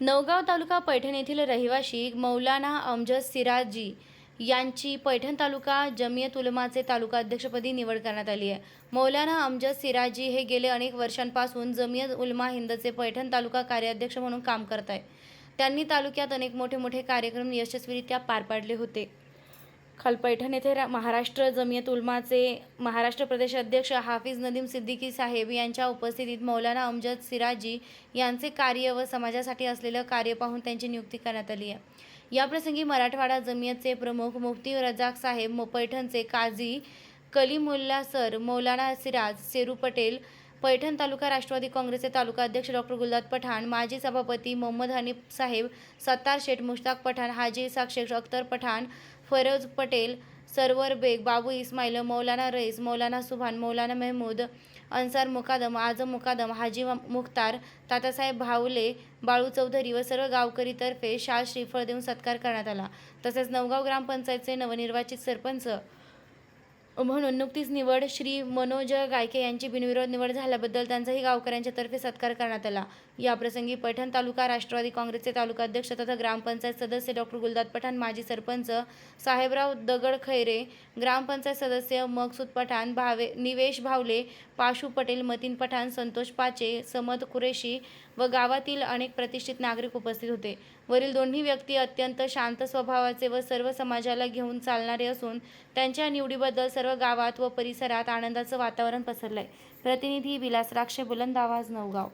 नवगाव तालुका पैठण येथील रहिवाशी मौलाना अमजद सिराजी यांची पैठण तालुका जमियत उलमाचे तालुका अध्यक्षपदी निवड करण्यात आली आहे. मौलाना अमजद सिराजी हे गेले अनेक वर्षांपासून जमियत उलमा हिंदचे पैठण तालुका कार्याध्यक्ष म्हणून काम करत आहे त्यांनी तालुक्यात अनेक मोठे मोठे कार्यक्रम यशस्वीरित्या पार पाडले होते. खालपैठण येथे रा- महाराष्ट्र जमियत उलमाचे महाराष्ट्र प्रदेश अध्यक्ष हाफिज नदीम सिद्दीकी साहेब यांच्या उपस्थितीत मौलाना अमजद सिराजी यांचे कार्य व समाजासाठी असलेलं कार्य पाहून त्यांची नियुक्ती करण्यात आली आहे. याप्रसंगी मराठवाडा जमियतचे प्रमुख मुफ्ती रजाक साहेब मो- पैठणचे काझी कलीमुल्ला सर मौलाना सिराज सेरू पटेल पैठण तालुका राष्ट्रवादी काँग्रेसचे तालुका अध्यक्ष डॉक्टर गुलदाद पठाण माजी सभापती मोहम्मद हनीफ साहेब सत्तार शेठ मुश्ताक पठाण हाजी इसाक शेख अख्तर पठाण फैरोज पटेल सरवर बेग बाबू इस्माईल मौलाना रईस मौलाना सुभान मौलाना महमूद अन्सार मुकादम आझम मुकादम हाजी मुख्तार तातासाहेब भावले बाळू चौधरी व सर्व गावकरीतर्फे शाल श्रीफळ देऊन सत्कार करण्यात आला. तसेच नवगाव ग्रामपंचायतचे नवनिर्वाचित सरपंच म्हणून नुकतीच निवड श्री मनोज गायके यांची बिनविरोध निवड झाल्याबद्दल त्यांचाही गावकऱ्यांच्या तर्फे सत्कार करण्यात आला. याप्रसंगी पैठण तालुका राष्ट्रवादी काँग्रेसचे तालुका अध्यक्ष तथा ग्रामपंचायत सदस्य डॉक्टर गुलदाद पठाण माजी सरपंच साहेबराव दगड खैरे ग्रामपंचायत सदस्य मकसूद पठाण भावे निवेश भावले पाशू पटेल मतीन पठाण संतोष पाचे समद कुरेशी व गावातील अनेक प्रतिष्ठित नागरिक उपस्थित होते. वरील दोन्ही व्यक्ती अत्यंत शांत स्वभावाचे व सर्व समाजाला घेऊन चालणारे असून त्यांच्या निवडीबद्दल सर्व गावात व परिसरात आनंदाचं वातावरण पसरलंय. प्रतिनिधी विलास राक्षे बुलंद आवाज नवगाव